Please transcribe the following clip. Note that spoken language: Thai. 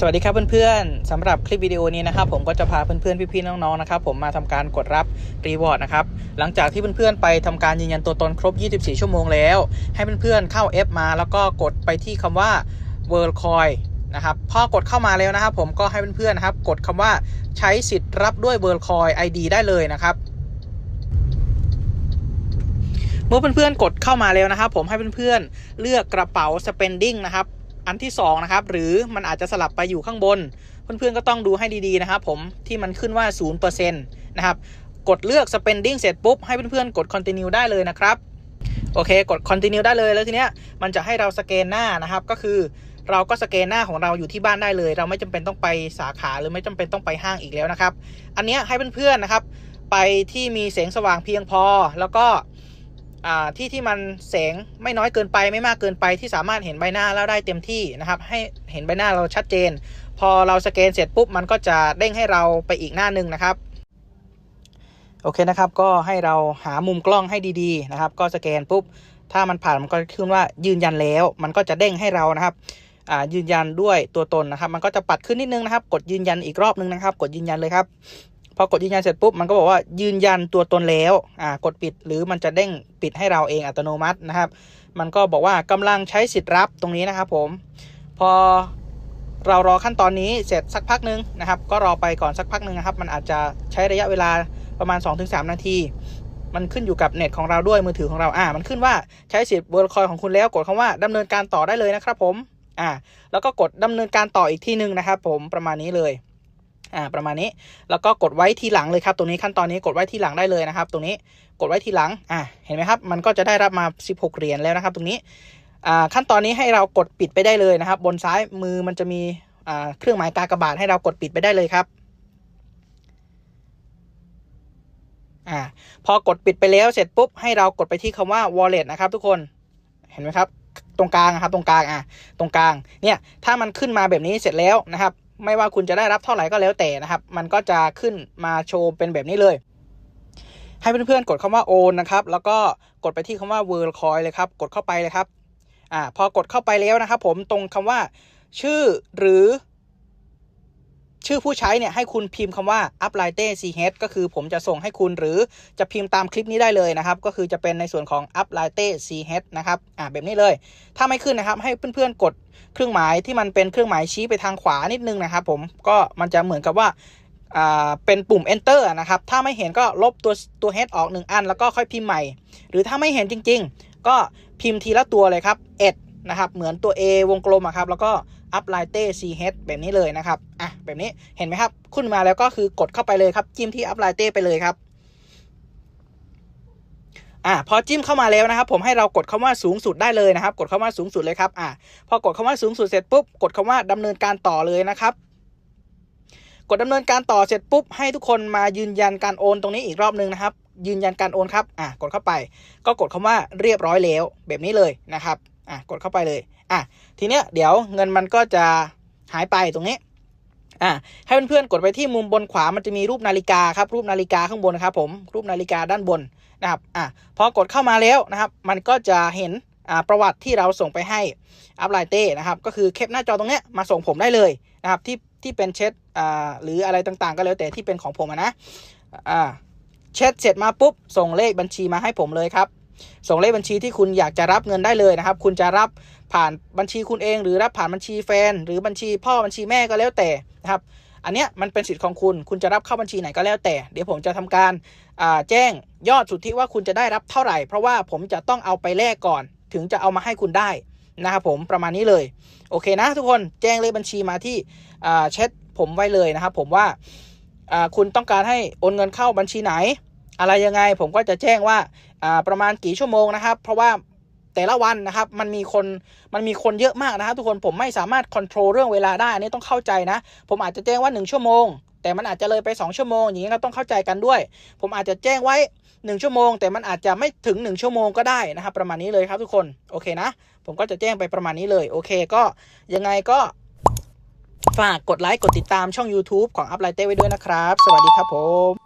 สวัสดีครับเพื่อนๆสำหรับคลิปวิดีโอนี้นะครับผมก็จะพาเพื่อนๆพี่ๆน้องๆนะครับผมมาทำการกดรับรีวอร์ดนะครับหลังจากที่เพื่อนๆไปทำการยืนยันตัวตนครบ 24 ชั่วโมงแล้ว ให้เพื่อนๆเข้า F มาแล้วก็กดไปที่คำว่า World Coin นะครับพอกดเข้ามาแล้วนะครับผมก็ให้เพื่อนๆนะครับกดคำว่าใช้สิทธิ์รับด้วย World Coin ID ได้เลยนะครับเมื่อเพื่อนๆกดเข้ามาแล้วนะครับผมให้เพื่อนๆเลือกกระเป๋า spending นะครับ อันที่2นะครับหรือมันอาจจะสลับไปอยู่ข้างบน เพื่อนๆก็ต้องดูให้ดีๆนะครับผมที่มันขึ้นว่า 0%นะครับกดเลือก spending เสร็จปุ๊บ ให้เพื่อนๆ กด continue ได้เลยนะครับโอเค กด continue ได้เลยแล้วทีเนี้ยมันจะให้เราสแกนหน้านะครับ ก็คือเราก็สแกนหน้าของเราอยู่ที่บ้านได้เลย เราไม่จำเป็นต้องไปสาขาหรือไม่จำเป็นต้องไปห้างอีกแล้วนะครับ อันเนี้ยให้เพื่อนๆนะครับ ไปที่มีแสงสว่างเพียงพอ แล้วก็ ที่ที่มันแสงไม่น้อยเกินไปไม่มากเกินไปที่สามารถเห็นใบหน้าเราได้เต็มที่นะครับ ให้เห็นใบหน้าเราชัดเจน พอเราสแกนเสร็จปุ๊บมันก็จะเด้งให้เราไปอีกหน้าหนึ่งนะครับโอเคนะครับก็ให้เราหามุมกล้องให้ดีๆนะครับ ก็สแกนปุ๊บถ้ามันผ่านมันก็ขึ้นว่ายืนยันแล้ว มันก็จะเด้งให้เรานะครับยืนยันด้วยตัวตนนะครับ มันก็จะปัดขึ้นนิดนึงนะครับ กดยืนยันอีกรอบนึงนะครับ กดยืนยันเลยครับ พอกดยืนยันเสร็จปุ๊บมันก็บอกว่ายืนยันตัวตนแล้วอ่ากดปิดหรือมันจะเด้งปิดให้เราเองอัตโนมัตินะครับ มันก็บอกว่ากำลังใช้สิทธิ์รับตรงนี้นะครับผม พอเรารอขั้นตอนนี้เสร็จสักพักนึงนะครับ ก็รอไปก่อนสักพักนึงนะครับ มันอาจจะใช้ระยะเวลาประมาณ 2-3 นาที มันขึ้นอยู่กับเน็ตของเราด้วยมือถือของเราอ่า มันขึ้นว่าใช้สิทธิ์เวอร์คอยของคุณแล้วกดคำว่าดำเนินการต่อได้เลยนะครับผมอ่าแล้วก็กดดำเนินการต่ออีกที่หนึ่งนะครับ ผมประมาณนี้เลย อ่าประมาณนี้แล้วก็กดไว้ทีหลังเลยครับตรงนี้ขั้นตอนนี้กดไว้ทีหลังได้เลยนะครับ ตรงนี้กดไว้ทีหลังอ่าเห็นไหมครับ มันก็จะได้รับมา 16 เหรียญแล้วนะครับ ตรงนี้อ่าขั้นตอนนี้ให้เรากดปิดไปได้เลยนะครับ บนซ้ายมือมันจะมีอ่าเครื่องหมายกากบาทให้เรากดปิดไปได้เลยครับอ่าพอกดปิดไปแล้วเสร็จปุ๊บให้เรากดไปที่คำว่า wallet นะครับ ทุกคนเห็นไหมครับ ตรงกลางครับตรงกลางอะตรงกลางเนี่ยถ้ามันขึ้นมาแบบนี้เสร็จแล้วนะครับ ไม่ว่าคุณจะได้รับเท่าไหร่ก็แล้วแต่นะครับ มันก็จะขึ้นมาโชว์เป็นแบบนี้เลย ให้เพื่อนๆกดคำว่าโอนนะครับ แล้วก็กดไปที่คำว่า World Coin เลยครับ กดเข้าไปเลยครับ อ่า พอกดเข้าไปแล้วนะครับ ผมตรงคำว่าชื่อหรือ ชื่อผู้ใช้เนี่ยให้คุณพิมพ์คำว่า u p l i t e ch ก็คือผมจะส่งให้คุณหรือจะพิมพ์ตามคลิปนี้ได้เลยนะครับ ก็คือจะเป็นในส่วนของ u p l i t e ch นะครับอ่าแบบนี้เลย ถ้าไม่ขึ้นนะครับ ให้เพื่อนๆกดเครื่องหมายที่มันเป็นเครื่องหมายชี้ไปทางขวานิดนึงนะครับ ผมก็มันจะเหมือนกับว่าอ่าเป็นปุ่ม enter นะครับ ถ้าไม่เห็นก็ลบตัวตัว head ออก 1 อัน แล้วก็ค่อยพิมพ์ใหม่ หรือถ้าไม่เห็นจริง ๆ ก็พิมพ์ทีละตัวเลยครับเอ็ดนะครับ เหมือนตัว A วงกลมครับ แล้วก็ up l i t e ch แบบนี้เลยนะครับอะแบบนี้เห็นไหมครับ ขึ้นมาแล้วก็คือกดเข้าไปเลยครับจิ้มที่ up l i t e ไปเลยครับอ่าพอจิ้มเข้ามาแล้วนะครับ ผมให้เรากดคำว่าสูงสุดได้เลยนะครับ กดคำว่าสูงสุดเลยครับอ่าพอกดคำว่าสูงสุดเสร็จปุ๊บกดคำว่าดำเนินการต่อเลยนะครับ กดดำเนินการต่อเสร็จปุ๊บให้ทุกคนมายืนยันการโอนตรงนี้อีกรอบนึงนะครับ ยืนยันการโอนครับอ่ากดเข้าไป ก็กดคำว่าเรียบร้อยแล้วแบบนี้เลยนะครับ อ่ากดเข้าไปเลยอะทีเนี้ยเดี๋ยวเงินมันก็จะหายไปตรงนี้อะให้เพื่อนๆกดไปที่มุมบนขวามันจะมีรูปนาฬิกาครับรูปนาฬิกาข้างบนนะครับผมรูปนาฬิกาด้านบนนะครับอะพอกดเข้ามาแล้วนะครับ มันก็จะเห็นอ่าประวัติที่เราส่งไปให้อัพไลน์เต้นะครับก็คือแคปหน้าจอตรงเนี้ยมาส่งผมได้เลยนะครับที่ที่เป็นเช็ดอ่าหรืออะไรต่างๆ ก็แล้วแต่ที่เป็นของผมนะอ่าเช็ดเสร็จมาปุ๊บส่งเลขบัญชีมาให้ผมเลยครับ ส่งเลขบัญชีที่คุณอยากจะรับเงินได้เลยนะครับ คุณจะรับผ่านบัญชีคุณเอง หรือรับผ่านบัญชีแฟน หรือบัญชีพ่อบัญชีแม่ก็แล้วแต่นะครับ อันเนี้ยมันเป็นสิทธิ์ของคุณ คุณจะรับเข้าบัญชีไหนก็แล้วแต่ เดี๋ยวผมจะทำการแจ้งยอดสุทธิว่าคุณจะได้รับเท่าไหร่ เพราะว่าผมจะต้องเอาไปแลกก่อน ถึงจะเอามาให้คุณได้นะครับผมประมาณนี้เลย โอเคนะทุกคนแจ้งเลขบัญชีมาที่แชทผมไว้เลยนะครับ ผมว่าคุณต้องการให้โอนเงินเข้าบัญชีไหน อะไรยังไงผมก็จะแจ้งว่าประมาณกี่ชั่วโมงนะครับ เพราะว่าแต่ละวันนะครับมันมีคนมันมีคนเยอะมากนะครับทุกคนผมไม่สามารถควบคุมเรื่องเวลาได้อันนี้ต้องเข้าใจนะ ผมอาจจะแจ้งว่า 1 ชั่วโมง แต่มันอาจจะเลยไป 2 ชั่วโมงอย่างนี้ก็ต้องเข้าใจกันด้วย ผมอาจจะแจ้งไว้ 1 ชั่วโมง แต่มันอาจจะไม่ถึง 1 ชั่วโมงก็ได้นะครับ ประมาณนี้เลยครับทุกคนโอเคนะ ผมก็จะแจ้งไปประมาณนี้เลยโอเคก็ยังไงก็ฝากกดไลค์กดติดตามช่อง YouTube ของอัพไลเต้ไว้ด้วยนะครับ สวัสดีครับผม